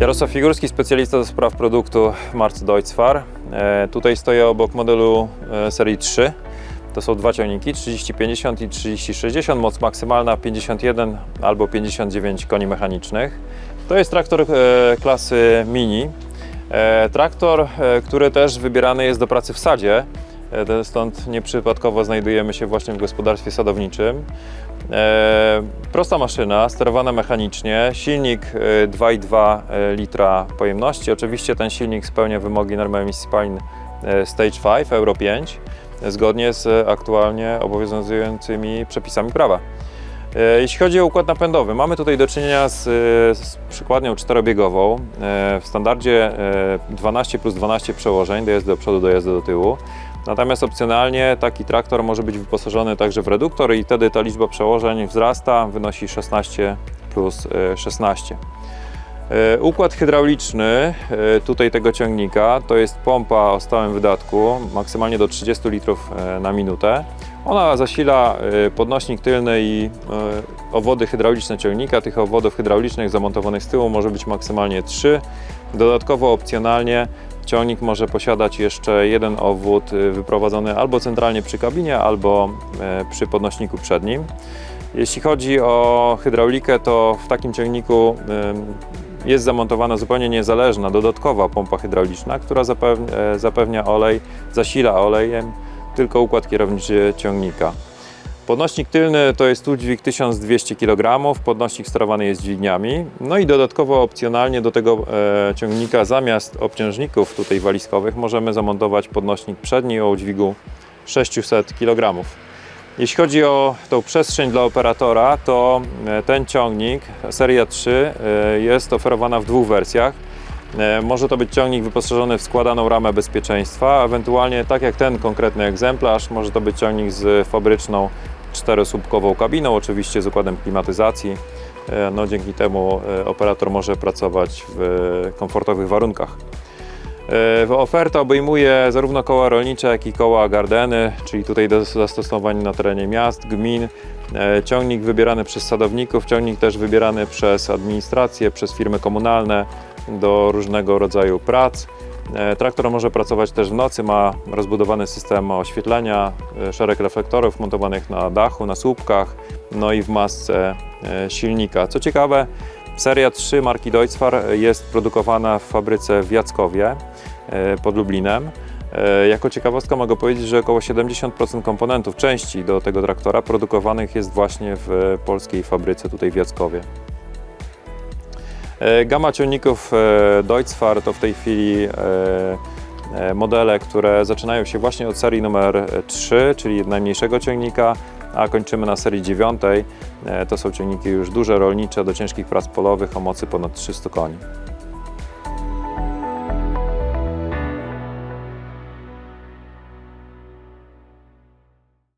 Jarosław Figurski, specjalista do spraw produktu marce Deutzfahr. E, Tutaj stoję obok modelu e, serii 3. To są dwa ciągniki, 3050 i 3060, moc maksymalna 51 albo 59 koni mechanicznych. To jest traktor e, klasy mini. Traktor, który też wybierany jest do pracy w sadzie, stąd nieprzypadkowo znajdujemy się właśnie w gospodarstwie sadowniczym. E, prosta maszyna, sterowana mechanicznie, silnik e, 2,2 litra pojemności. Oczywiście ten silnik spełnia wymogi normy emisji spalin e, Stage 5 Euro 5 e, zgodnie z aktualnie obowiązującymi przepisami prawa. E, Jeśli chodzi o układ napędowy, mamy tutaj do czynienia z, e, z przykładnią czterobiegową. E, W standardzie e, 12 plus 12 przełożeń, dojazd do przodu, dojazd do tyłu. Natomiast opcjonalnie taki traktor może być wyposażony także w reduktor i wtedy ta liczba przełożeń wzrasta, wynosi 16 plus e, 16. E, Układ hydrauliczny e, tutaj tego ciągnika to jest pompa o stałym wydatku, maksymalnie do 30 litrów e, na minutę. Ona zasila e, podnośnik tylny i e, owody hydrauliczne ciągnika. Tych owodów hydraulicznych zamontowanych z tyłu może być maksymalnie 3. Dodatkowo opcjonalnie ciągnik może posiadać jeszcze jeden owód e, wyprowadzony albo centralnie przy kabinie, albo e, przy podnośniku przednim. Jeśli chodzi o hydraulikę, to w takim ciągniku em, jest zamontowana zupełnie niezależna, dodatkowa pompa hydrauliczna, która zapewnia olej, zasila olejem tylko układ kierowniczy ciągnika. Podnośnik tylny to jest udźwig 1200 kg, podnośnik sterowany jest dźwigniami. No i dodatkowo opcjonalnie do tego e, ciągnika zamiast obciążników tutaj walizkowych możemy zamontować podnośnik przedni o udźwigu 600 kg. Jeśli chodzi o tą przestrzeń dla operatora, to e, ten ciągnik, seria 3, e, jest oferowana w dwóch wersjach. Może to być ciągnik wyposażony w składaną ramę bezpieczeństwa, ewentualnie tak jak ten konkretny egzemplarz, może to być ciągnik z fabryczną czterosłupkową kabiną, oczywiście z układem klimatyzacji. E, No, dzięki temu e, operator może pracować w komfortowych warunkach. E, Oferta obejmuje zarówno koła rolnicze, jak i koła Gardeny, czyli tutaj do zastosowań na terenie miast, gmin. Ciągnik wybierany przez sadowników, ciągnik też wybierany przez administrację, przez firmy komunalne do różnego rodzaju prac. E, Traktor może pracować też w nocy, ma rozbudowany system oświetlenia, e, szereg reflektorów montowanych na dachu, na słupkach, no i w masce e, silnika. Co ciekawe, seria 3 marki Deutzfahr jest produkowana w fabryce w Jackowie pod Lublinem. Jako ciekawostka mogę powiedzieć, że około 70% komponentów, części do tego traktora produkowanych jest właśnie w polskiej fabryce tutaj w Jackowie. E, Gama ciągników e, Deutzfahr to w tej chwili e, modele, które zaczynają się właśnie od serii numer 3, czyli najmniejszego ciągnika, a kończymy na serii 9. E, To są ciągniki już duże, rolnicze, do ciężkich prac polowych o mocy ponad 300 koni.